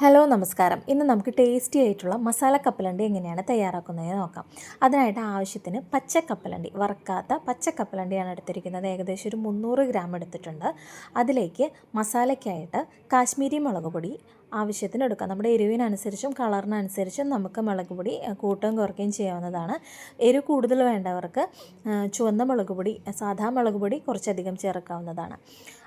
Hello നമസ്കാരം. ഇന്ന് നമുക്ക് ടേസ്റ്റി ആയിട്ടുള്ള മസാല കപ്പലണ്ടി എങ്ങനെയാണ് തയ്യാറാക്കുന്നതെന്ന് നോക്കാം. അതിനായിട്ട് ആവശ്യത്തിന് പച്ച കപ്പലണ്ടി വറുക്കാത്ത പച്ച കപ്പലണ്ടിയാണ് എടുത്തിരിക്കുന്നത്. ഏകദേശം ഒരു മുന്നൂറ് ഗ്രാം എടുത്തിട്ടുണ്ട്. അതിലേക്ക് മസാലയ്ക്കായിട്ട് കാശ്മീരി മുളക് പൊടി ആവശ്യത്തിന് എടുക്കാം നമ്മുടെ എരിവിനനുസരിച്ചും കളറിനനുസരിച്ചും നമുക്ക് മുളക് പൊടി കൂട്ടുകയും കുറയ്ക്കുകയും ചെയ്യാവുന്നതാണ്. എരിവ് കൂടുതൽ വേണ്ടവർക്ക് ചുവന്ന മുളക് പൊടി സാധാ മുളക് പൊടി കുറച്ചധികം ചേർക്കാവുന്നതാണ്.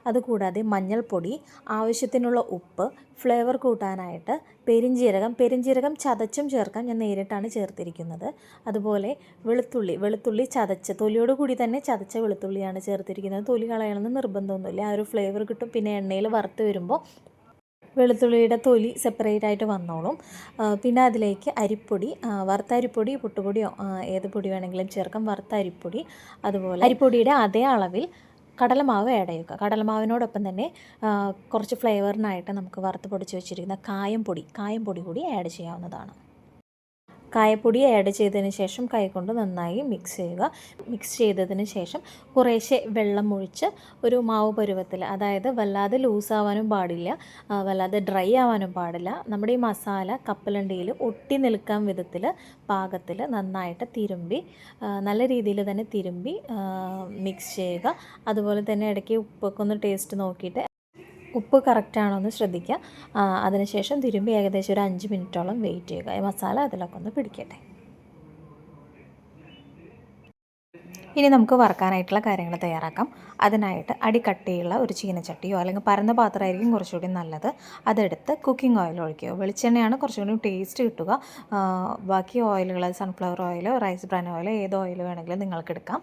അതുകൂടാതെ മഞ്ഞൾപ്പൊടി ആവശ്യത്തിനുള്ള ഉപ്പ് ഫ്ലേവർ കൂട്ടാനായിട്ട് പെരിഞ്ജീരകം പെരിഞ്ജീരകം ചതച്ചും ചേർക്കാം. ഞാൻ നേരിട്ടാണ് ചേർത്തിരിക്കുന്നത്. അതുപോലെ വെളുത്തുള്ളി വെളുത്തുള്ളി ചതച്ച് തൊലിയോട് കൂടി തന്നെ ചതച്ച വെളുത്തുള്ളിയാണ് ചേർത്തിരിക്കുന്നത്. തൊലി കളയണമെന്ന് നിർബന്ധമൊന്നുമില്ല. ആ ഒരു ഫ്ലേവർ കിട്ടും. പിന്നെ എണ്ണയിൽ വറുത്ത് വരുമ്പോൾ വെളുത്തുള്ളിയുടെ തൊലി സെപ്പറേറ്റ് ആയിട്ട് വന്നോളും. പിന്നെ അതിലേക്ക് അരിപ്പൊടി വറുത്ത അരിപ്പൊടി പുട്ടുപൊടിയോ ഏത് പൊടി വേണമെങ്കിലും ചേർക്കാം. വറുത്ത അരിപ്പൊടി അതുപോലെ അരിപ്പൊടിയുടെ അതേ അളവിൽ കടലമാവ് ആഡ് ചെയ്യുക. കടലമാവിനോടൊപ്പം തന്നെ കുറച്ച് ഫ്ലേവറിനായിട്ട് നമുക്ക് വറുത്ത് പൊടിച്ച് വെച്ചിരിക്കുന്ന കായം പൊടി കായം പൊടി കൂടി ആഡ് ചെയ്യാവുന്നതാണ്. കായപ്പൊടി ആഡ് ചെയ്തതിന് ശേഷം കൈകൊണ്ട് നന്നായി മിക്സ് ചെയ്യുക. മിക്സ് ചെയ്തതിന് ശേഷം കുറേശ്ശെ വെള്ളം ഒഴിച്ച് ഒരു മാവ് പരുവത്തിൽ അതായത് വല്ലാതെ ലൂസാവാനും പാടില്ല വല്ലാതെ ഡ്രൈ ആവാനും പാടില്ല നമ്മുടെ ഈ മസാല കപ്പലണ്ടിയിൽ ഒട്ടി നിൽക്കാൻ വിധത്തിൽ പാകത്തിൽ നന്നായിട്ട് തിരുമ്പി നല്ല രീതിയിൽ തന്നെ തിരുമ്പി മിക്സ് ചെയ്യുക. അതുപോലെ തന്നെ ഇടയ്ക്ക് ഉപ്പൊക്കെ ഒന്ന് ടേസ്റ്റ് നോക്കിയിട്ട് ഉപ്പ് കറക്റ്റാണോ എന്ന് ശ്രദ്ധിക്കുക. അതിനുശേഷം തിരുമ്പി ഏകദേശം ഒരു അഞ്ച് മിനിറ്റോളം വെയിറ്റ് ചെയ്യുക. ഈ മസാല അതിലൊക്കെ ഒന്ന് പിടിക്കട്ടെ. ഇനി നമുക്ക് വറക്കാനായിട്ടുള്ള കാര്യങ്ങൾ തയ്യാറാക്കാം. അതിനായിട്ട് അടിക്കട്ടിയുള്ള ഒരു ചീനച്ചട്ടിയോ അല്ലെങ്കിൽ പരന്ന പാത്രമായിരിക്കും കുറച്ചുകൂടി നല്ലത്. അതെടുത്ത് കുക്കിംഗ് ഓയിൽ ഒഴിക്കുക. വെളിച്ചെണ്ണയാണ് കുറച്ചുകൂടി ടേസ്റ്റ് കിട്ടുക. ബാക്കി ഓയിലുകൾ സൺഫ്ലവർ ഓയിലോ റൈസ് ബ്രാൻ ഓയിലോ ഏത് ഓയിൽ വേണമെങ്കിലും നിങ്ങൾക്ക് എടുക്കാം.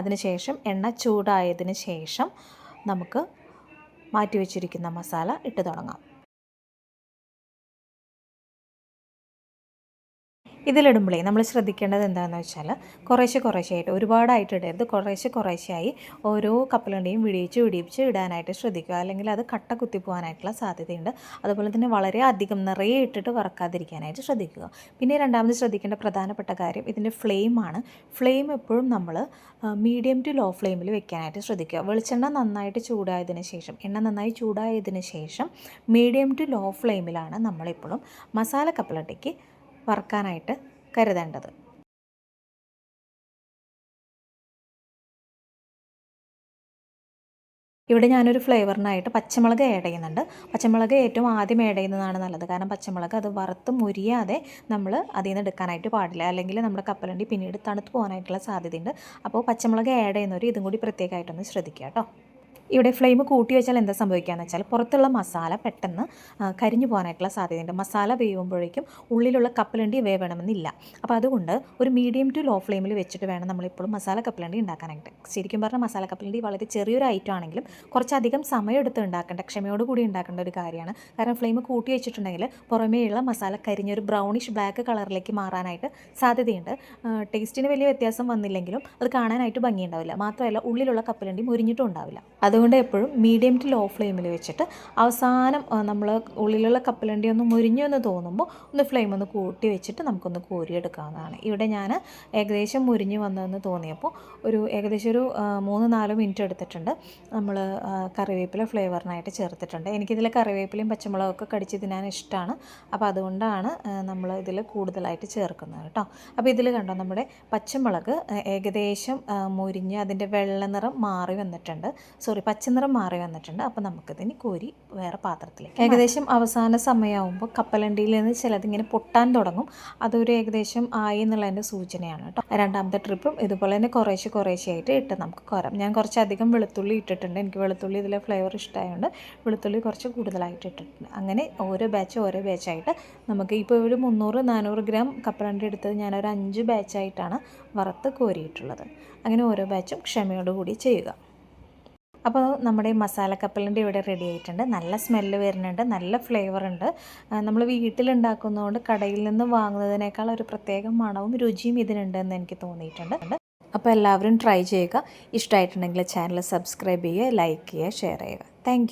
അതിനുശേഷം എണ്ണ ചൂടായതിന് ശേഷം നമുക്ക് മാറ്റി വെച്ചിരിക്കുന്ന മസാല ഇട്ട് തുടങ്ങാം. ഇതിലിടുമ്പോഴേ നമ്മൾ ശ്രദ്ധിക്കേണ്ടത് എന്താണെന്ന് വെച്ചാൽ കുറേശ്ശെ കുറേശ്ശെയായിട്ട് ഒരുപാടായിട്ട് ഇടരുത്. കുറേശ്ശെ കുറേശ്ശെയായി ഓരോ കപ്പലണ്ടിയും വിടിയിച്ച് വിടിയിച്ച് ഇടാനായിട്ട് ശ്രദ്ധിക്കുക. അല്ലെങ്കിൽ അത് കട്ട കുത്തി പോകാനായിട്ടുള്ള സാധ്യതയുണ്ട്. അതുപോലെ തന്നെ വളരെ അധികം നിറയെ ഇട്ടിട്ട് വറക്കാതിരിക്കാനായിട്ട് ശ്രദ്ധിക്കുക. പിന്നെ രണ്ടാമത് ശ്രദ്ധിക്കേണ്ട പ്രധാനപ്പെട്ട കാര്യം ഇതിന്റെ ഫ്ലെയിമാണ് ഫ്ലെയിം എപ്പോഴും നമ്മൾ മീഡിയം ടു ലോ ഫ്ലെയിമിൽ വെക്കാനായിട്ട് ശ്രദ്ധിക്കുക. വെളിച്ചെണ്ണ നന്നായിട്ട് ചൂടായതിനു ശേഷം എണ്ണ നന്നായി ചൂടായതിനു ശേഷം മീഡിയം ടു ലോ ഫ്ലെയിമിലാണ് നമ്മളിപ്പോഴും മസാല കപ്പലണ്ടിക്ക് വറുക്കാനായിട്ട് കരുതേണ്ടത്. ഇവിടെ ഞാനൊരു ഫ്ലേവറിനായിട്ട് പച്ചമുളക് ആഡ് ചെയ്യുന്നുണ്ട്. പച്ചമുളക് ഏറ്റവും ആദ്യം ആഡ് ചെയ്യുന്നതാണ് നല്ലത്. കാരണം പച്ചമുളക് അത് വറുത്ത് മുരിയാതെ നമ്മൾ അതിൽ നിന്ന് എടുക്കാനായിട്ട് പാടില്ല. അല്ലെങ്കിൽ നമ്മുടെ കപ്പലണ്ടി പിന്നീട് തണുത്ത് പോകാനായിട്ടുള്ള സാധ്യതയുണ്ട്. അപ്പോൾ പച്ചമുളക് ആഡ് ചെയ്യുന്നവർ ഇതും കൂടി പ്രത്യേകമായിട്ടൊന്ന് ശ്രദ്ധിക്കുക കേട്ടോ. ഇവിടെ ഫ്ലെയിം കൂട്ടി വെച്ചാൽ എന്താ സംഭവിക്കുകയെന്ന് വെച്ചാൽ പുറത്തുള്ള മസാല പെട്ടെന്ന് കരിഞ്ഞു പോകാനായിട്ടുള്ള സാധ്യതയുണ്ട്. മസാല വേവുമ്പോഴേക്കും ഉള്ളിലുള്ള കപ്പലണ്ടി വേവണമെന്നില്ല. അപ്പോൾ അതുകൊണ്ട് ഒരു മീഡിയം ടു ലോ ഫ്ലെയിമിൽ വെച്ചിട്ട് വേണം നമ്മളിപ്പോഴും മസാല കപ്പലണ്ടി ഉണ്ടാക്കാനായിട്ട്. ശരിക്കും പറഞ്ഞാൽ മസാല കപ്പലണ്ടി വളരെ ചെറിയൊരു ഐറ്റം ആണെങ്കിലും കുറച്ചധികം സമയം എടുത്ത് ഉണ്ടാക്കേണ്ട ക്ഷമയോട് കൂടി ഉണ്ടാക്കേണ്ട ഒരു കാര്യമാണ്. കാരണം ഫ്ലെയിം കൂട്ടി വെച്ചിട്ടുണ്ടെങ്കിൽ പുറമേയുള്ള മസാല കരിഞ്ഞൊരു ബ്രൗണിഷ് ബ്ലാക്ക് കളറിലേക്ക് മാറാനായിട്ട് സാധ്യതയുണ്ട്. ടേസ്റ്റിന് വലിയ വ്യത്യാസം വന്നില്ലെങ്കിലും അത് കാണാനായിട്ട് ഭംഗിയുണ്ടാവില്ല. മാത്രമല്ല ഉള്ളിലുള്ള കപ്പലണ്ടി മുരിഞ്ഞിട്ടും ഉണ്ടാവില്ല. അതുകൊണ്ട് എപ്പോഴും മീഡിയം ടു ലോ ഫ്ലെയിമിൽ വെച്ചിട്ട് അവസാനം നമ്മൾ ഉള്ളിലുള്ള കപ്പലണ്ടി ഒന്ന് മുരിഞ്ഞു എന്ന് തോന്നുമ്പോൾ ഒന്ന് ഫ്ലെയിം ഒന്ന് കൂട്ടി വെച്ചിട്ട് നമുക്കൊന്ന് കോരിയെടുക്കാവുന്നതാണ്. ഇവിടെ ഞാൻ ഏകദേശം മുരിഞ്ഞു വന്നതെന്ന് തോന്നിയപ്പോൾ ഒരു ഏകദേശം ഒരു മൂന്ന് നാല് മിനിറ്റ് എടുത്തിട്ടുണ്ട്. നമ്മൾ കറിവേപ്പില ഫ്ലേവറിനായിട്ട് ചേർത്തിട്ടുണ്ട്. എനിക്കിതിൽ കറിവേപ്പിലയും പച്ചമുളകൊക്കെ കടിച്ച് തിന്നാൻ ഇഷ്ടമാണ് അപ്പോൾ അതുകൊണ്ടാണ് നമ്മൾ ഇതിൽ കൂടുതലായിട്ട് ചേർക്കുന്നത് കേട്ടോ അപ്പോൾ ഇതിൽ കണ്ടോ നമ്മുടെ പച്ചമുളക് ഏകദേശം മുരിഞ്ഞ് അതിന്റെ വെള്ള നിറം മാറി വന്നിട്ടുണ്ട്. സോറി പച്ചനിറം മാറി വന്നിട്ടുണ്ട്. അപ്പോൾ നമുക്കിതിന് കോരി വേറെ പാത്രത്തിലേക്ക് ഏകദേശം അവസാന സമയമാകുമ്പോൾ കപ്പലണ്ടിയിൽ നിന്ന് ചിലതിങ്ങനെ പൊട്ടാൻ തുടങ്ങും. അതൊരു ഏകദേശം ആയി എന്നുള്ളതിന്റെ സൂചനയാണ് കേട്ടോ. രണ്ടാമത്തെ ട്രിപ്പും ഇതുപോലെ തന്നെ കുറേശ്ശെ കുറേശ്ശെ ആയിട്ട് ഇട്ട് നമുക്ക് കോരാം. ഞാൻ കുറച്ചധികം വെളുത്തുള്ളി ഇട്ടിട്ടുണ്ട്. എനിക്ക് വെളുത്തുള്ളി ഇതിലെ ഫ്ലേവർ ഇഷ്ടമായതുകൊണ്ട് വെളുത്തുള്ളി കുറച്ച് കൂടുതലായിട്ട് ഇട്ടിട്ടുണ്ട്. അങ്ങനെ ഓരോ ബാച്ച് ഓരോ ബാച്ചായിട്ട് നമുക്ക് ഇപ്പോൾ ഒരു മുന്നൂറ് നാനൂറ് ഗ്രാം കപ്പലണ്ടി എടുത്തത് ഞാനൊരു അഞ്ച് ബാച്ചായിട്ടാണ് വറുത്ത് കോരിയിട്ടുള്ളത്. അങ്ങനെ ഓരോ ബാച്ചും ക്ഷമയോടുകൂടി ചെയ്യുക. അപ്പോൾ നമ്മുടെ മസാല കപ്പലിന്റെ ഇവിടെ റെഡി ആയിട്ടുണ്ട്. നല്ല സ്മെല്ല് വരുന്നുണ്ട് നല്ല ഫ്ലേവർ ഉണ്ട്. നമ്മൾ വീട്ടിലുണ്ടാക്കുന്നതുകൊണ്ട് കടയിൽ നിന്ന് വാങ്ങുന്നതിനേക്കാൾ ഒരു പ്രത്യേക മണവും രുചിയും ഇതിനുണ്ട് എന്ന് എനിക്ക് തോന്നിയിട്ടുണ്ട്. അപ്പോൾ എല്ലാവരും ട്രൈ ചെയ്യുക. ഇഷ്ടമായിട്ടുണ്ടെങ്കിൽ ചാനൽ സബ്സ്ക്രൈബ് ചെയ്യുക ലൈക്ക് ചെയ്യുക ഷെയർ ചെയ്യുക. താങ്ക്